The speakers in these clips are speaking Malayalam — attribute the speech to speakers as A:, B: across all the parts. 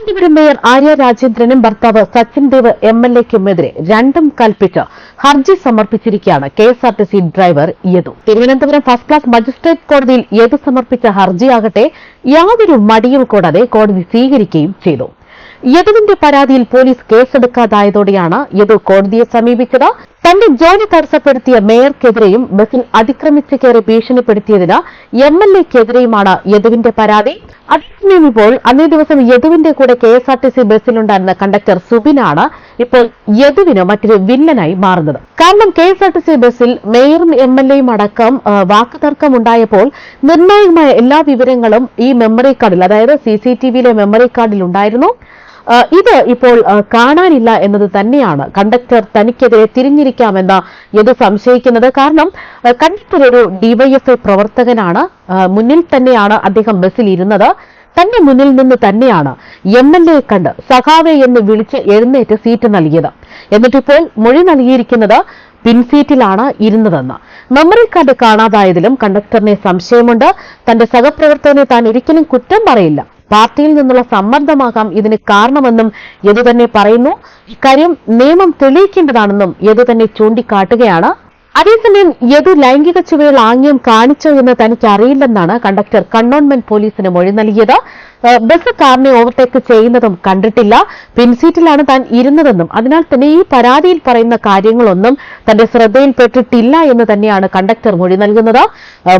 A: തിരുവനന്തപുരം മേയർ ആര്യ രാജേന്ദ്രനും ഭർത്താവ് സച്ചിൻ ദേവ് എം എൽ എക്കുമെതിരെ രണ്ടും കൽപ്പിച്ച് ഹർജി സമർപ്പിച്ചിരിക്കുകയാണ് K S R T C driver Yadu. Thiruvananthapuram first class magistrate കോടതിയിൽ യദു സമർപ്പിച്ച ഹർജിയാകട്ടെ യാതൊരു മടിയും കൂടാതെ കോടതി സ്വീകരിക്കുകയും ചെയ്തു. യദുവിന്റെ പരാതിയിൽ പോലീസ് കേസെടുക്കാതായതോടെയാണ് യദു കോടതിയെ സമീപിച്ചത്. തന്റെ ജോലി തടസ്സപ്പെടുത്തിയ മേയർക്കെതിരെയും ബസിൽ അതിക്രമിച്ചു കയറി ഭീഷണിപ്പെടുത്തിയതിന് എം എൽ എക്കെതിരെയുമാണ് യദുവിന്റെ പരാതി. അതേസമയം ഇപ്പോൾ അന്നേ ദിവസം യദുവിന്റെ കൂടെ K S R T C ബസ്സിലുണ്ടായിരുന്ന conductor സുബിനാണ് ഇപ്പോൾ യദുവിന് മറ്റൊരു വില്ലനായി മാറുന്നത്. കാരണം K S R T C ബസ്സിൽ മേയറും എം എൽ എയും അടക്കം വാക്കുതർക്കം ഉണ്ടായപ്പോൾ നിർണായകമായ എല്ലാ വിവരങ്ങളും ഈ മെമ്മറി കാർഡിൽ അതായത് സി സി ടി വിയിലെ മെമ്മറി കാർഡിൽ ഉണ്ടായിരുന്നു. ഇത് ഇപ്പോൾ കാണാനില്ല എന്നത് തന്നെയാണ്. കണ്ടക്ടർ തനിക്കെതിരെ തിരിഞ്ഞിരിക്കാമെന്ന് യദു സംശയിക്കുന്നത്. കാരണം കണ്ടക്ടർ ഒരു ഡിവൈഎഫ്ഐ പ്രവർത്തകനാണ്. മുന്നിൽ തന്നെയാണ് അദ്ദേഹം ബസ്സിൽ ഇരുന്നത്. തന്റെ മുന്നിൽ നിന്ന് തന്നെയാണ് എം എൽ എ കണ്ട് സഖാവെ എന്ന് വിളിച്ച് എഴുന്നേറ്റ് സീറ്റ് നൽകിയത്. എന്നിട്ടിപ്പോൾ മൊഴി നൽകിയിരിക്കുന്നത് പിൻസീറ്റിലാണ് ഇരുന്നതെന്ന്. മെമ്മറി കാർഡ് കാണാതായതിലും കണ്ടക്ടറിനെ സംശയമുണ്ട്. തന്റെ സഹപ്രവർത്തകനെ താൻ ഒരിക്കലും കുറ്റം പറയില്ല. പാർട്ടിയിൽ നിന്നുള്ള സമ്മർദ്ദമാകാം ഇതിന് കാരണമെന്നും യദു തന്നെ പറയുന്നു. ഇക്കാര്യം നിയമം തെളിയിക്കേണ്ടതാണെന്നും യദു തന്നെ ചൂണ്ടിക്കാട്ടുകയാണ്. അതേസമയം യദു ലൈംഗിക ചുവയുള്ള ആംഗ്യം കാണിച്ചോ എന്ന് തനിക്ക് അറിയില്ലെന്നാണ് കണ്ടക്ടർ കണ്ണോൺമെന്റ് പോലീസിന് മൊഴി നൽകിയത്. ബസ് കാറിനെ ഓവർടേക്ക് ചെയ്യുന്നതും കണ്ടിട്ടില്ല. പിൻസീറ്റിലാണ് താൻ ഇരുന്നതെന്നും അതിനാൽ തന്നെ ഈ പരാതിയിൽ പറയുന്ന കാര്യങ്ങളൊന്നും തന്റെ ശ്രദ്ധയിൽപ്പെട്ടിട്ടില്ല എന്ന് തന്നെയാണ് കണ്ടക്ടർ മൊഴി നൽകുന്നത്.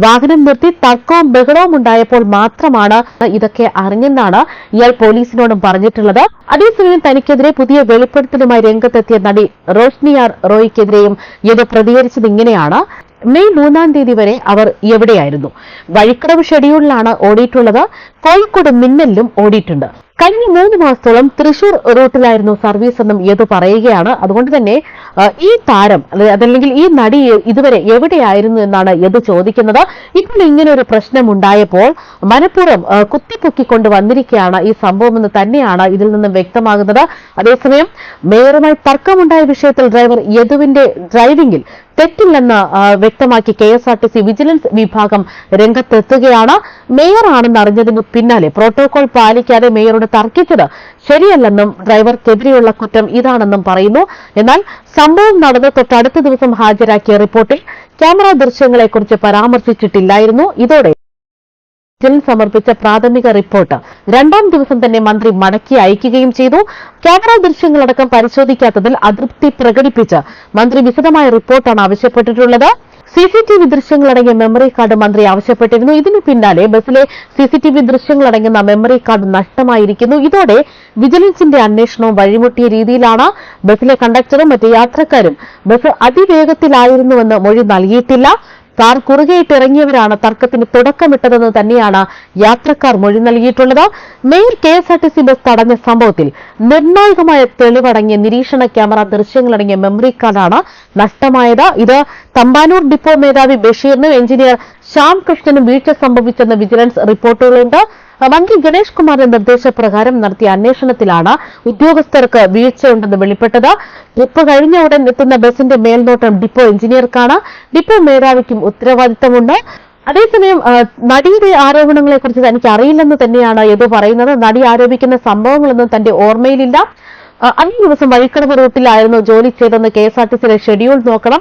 A: വാഹനം നിർത്തി തർക്കവും ബഹളവും ഉണ്ടായപ്പോൾ മാത്രമാണ് ഇതൊക്കെ അറിഞ്ഞെന്നാണ് ഇയാൾ പോലീസിനോടും പറഞ്ഞിട്ടുള്ളത്. അതേസമയം തനിക്കെതിരെ പുതിയ വെളിപ്പെടുത്തലുമായി രംഗത്തെത്തിയ നടി റോഷ്നിയാർ റോയ്ക്കെതിരെയും ഇത് പ്രതികരിച്ചത് ഇങ്ങനെയാണ്. മെയ് മൂന്നാം തീയതി വരെ അവർ എവിടെയായിരുന്നു? വഴിക്കടവ് ഷെഡ്യൂളിലാണ് ഓടിയിട്ടുള്ളത്. കോഴിക്കോട് മിന്നലിലും ഓടിയിട്ടുണ്ട്. കഴിഞ്ഞ മൂന്ന് മാസത്തോളം തൃശൂർ റൂട്ടിലായിരുന്നു സർവീസ് എന്നും യദു പറയുകയാണ്. അതുകൊണ്ട് തന്നെ ഈ താരം അതല്ലെങ്കിൽ ഈ നടി ഇതുവരെ എവിടെയായിരുന്നു എന്നാണ് യദു ചോദിക്കുന്നത്. ഇപ്പോൾ ഇങ്ങനെ ഒരു പ്രശ്നം ഉണ്ടായപ്പോൾ മനഃപൂർവം കുത്തിപ്പൊക്കിക്കൊണ്ട് വന്നിരിക്കുകയാണ് ഈ സംഭവം എന്ന് തന്നെയാണ് ഇതിൽ നിന്നും വ്യക്തമാകുന്നത്. അതേസമയം മേയറുമായി തർക്കമുണ്ടായ വിഷയത്തിൽ ഡ്രൈവർ യദുവിന്റെ ഡ്രൈവിംഗിൽ തെറ്റില്ലെന്ന് വ്യക്തമാക്കി K S R T C vigilance വിഭാഗം രംഗത്തെത്തുകയാണ്. മേയറാണെന്ന് അറിഞ്ഞതിന് പിന്നാലെ പ്രോട്ടോകോൾ പാലിക്കാതെ മേയറോട് തർക്കിച്ചത് ശരിയല്ലെന്നും ഡ്രൈവർക്കെതിരെയുള്ള കുറ്റം ഇതാണെന്നും പറയുന്നു. എന്നാൽ സംഭവം നടന്ന തൊട്ടടുത്ത ദിവസം ഹാജരാക്കിയ റിപ്പോർട്ടിൽ ക്യാമറ ദൃശ്യങ്ങളെക്കുറിച്ച് പരാമർശിച്ചിട്ടില്ലായിരുന്നു. ഇതോടെ സമർപ്പിച്ച പ്രാഥമിക റിപ്പോർട്ട്. രണ്ടാം ദിവസം തന്നെ മന്ത്രി മടക്കി അയക്കുകയും ചെയ്തു. ക്യാമറ ദൃശ്യങ്ങളടക്കം പരിശോധിക്കാത്തതിൽ അതൃപ്തി പ്രകടിപ്പിച്ച് മന്ത്രി വിശദമായ റിപ്പോർട്ടാണ് ആവശ്യപ്പെട്ടിട്ടുള്ളത്. സി സി ടി വി ദൃശ്യങ്ങളടങ്ങിയ മെമ്മറി കാർഡ് മന്ത്രി ആവശ്യപ്പെട്ടിരുന്നു. ഇതിനു പിന്നാലെ ബസ്സിലെ സി സി ടി വി ദൃശ്യങ്ങളടങ്ങുന്ന മെമ്മറി കാർഡ് നഷ്ടമായിരിക്കുന്നു. ഇതോടെ വിജിലൻസിന്റെ അന്വേഷണവും വഴിമുട്ടിയ രീതിയിലാണ് ബസ്സിലെ കണ്ടക്ടറും മറ്റ് യാത്രക്കാരും ബസ് അതിവേഗത്തിലായിരുന്നുവെന്ന് മൊഴി നൽകിയിട്ടില്ല. കാർ കുറുകെയിട്ട് ഇറങ്ങിയവരാണ് തർക്കത്തിന് തുടക്കമിട്ടതെന്ന് തന്നെയാണ് യാത്രക്കാർ മൊഴി നൽകിയിട്ടുള്ളത്. Mayor K S R T C bus തടഞ്ഞ സംഭവത്തിൽ നിർണായകമായ തെളിവടങ്ങിയ നിരീക്ഷണ ക്യാമറ ദൃശ്യങ്ങളടങ്ങിയ മെമ്മറി കാർഡാണ് നഷ്ടമായത്. ഇത് തമ്പാനൂർ ഡിപ്പോ മേധാവി ബഷീറിനും എഞ്ചിനീയർ ശ്യാം കൃഷ്ണനും വീഴ്ച സംഭവിച്ചെന്ന് വിജിലൻസ് റിപ്പോർട്ടുകളുണ്ട്. മന്ത്രി ഗണേഷ് കുമാറിന്റെ നിർദ്ദേശപ്രകാരം നടത്തിയ അന്വേഷണത്തിലാണ് ഉദ്യോഗസ്ഥർക്ക് വീഴ്ചയുണ്ടെന്ന് വെളിപ്പെട്ടത്. ട്രിപ്പ് കഴിഞ്ഞ ഉടൻ എത്തുന്ന ബസിന്റെ മേൽനോട്ടം ഡിപ്പോ എഞ്ചിനീയർക്കാണ്. ഡിപ്പോ മേധാവിക്കും ഉത്തരവാദിത്തമുണ്ട്. അതേസമയം നടിയുടെ ആരോപണങ്ങളെക്കുറിച്ച് തനിക്ക് അറിയില്ലെന്ന് തന്നെയാണ് യദു പറയുന്നത്. നടി ആരോപിക്കുന്ന സംഭവങ്ങളൊന്നും തന്റെ ഓർമ്മയിലില്ല. അന്നേ ദിവസം വഴിക്കടവ് റൂട്ടിലായിരുന്നു ജോലി ചെയ്തെന്ന് കെ എസ് ആർ ടി സിയിലെ ഷെഡ്യൂൾ നോക്കണം.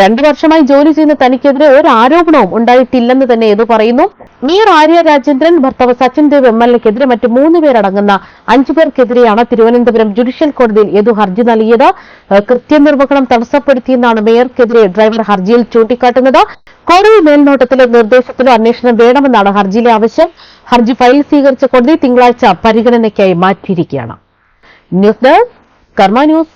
A: രണ്ടു വർഷമായി ജോലി ചെയ്യുന്ന തനിക്കെതിരെ ഒരു ആരോപണവും ഉണ്ടായിട്ടില്ലെന്ന് തന്നെ ഇത് പറയുന്നു. മീർ ആര്യ രാജേന്ദ്രൻ ഭർത്താവ് സച്ചിൻ ദേവ് എം എൽ എക്കെതിരെ മറ്റ് മൂന്ന് പേരടങ്ങുന്ന അഞ്ചു പേർക്കെതിരെയാണ് തിരുവനന്തപുരം ജുഡീഷ്യൽ കോടതിയിൽ യദു ഹർജി നൽകിയത്. കൃത്യനിർവഹണം തടസ്സപ്പെടുത്തിയെന്നാണ് മേയർക്കെതിരെ ഡ്രൈവർ ഹർജിയിൽ ചൂണ്ടിക്കാട്ടുന്നത്. കോടതി മേൽനോട്ടത്തിലെ നിർദ്ദേശത്തിലോ അന്വേഷണം വേണമെന്നാണ് ഹർജിയിലെ ആവശ്യം. ഹർജി ഫയൽ സ്വീകരിച്ച കോടതി തിങ്കളാഴ്ച പരിഗണനയ്ക്കായി മാറ്റിയിരിക്കുകയാണ്. ന്യൂസ് ഡെസ്ക് കർമ്മ ന്യൂസ്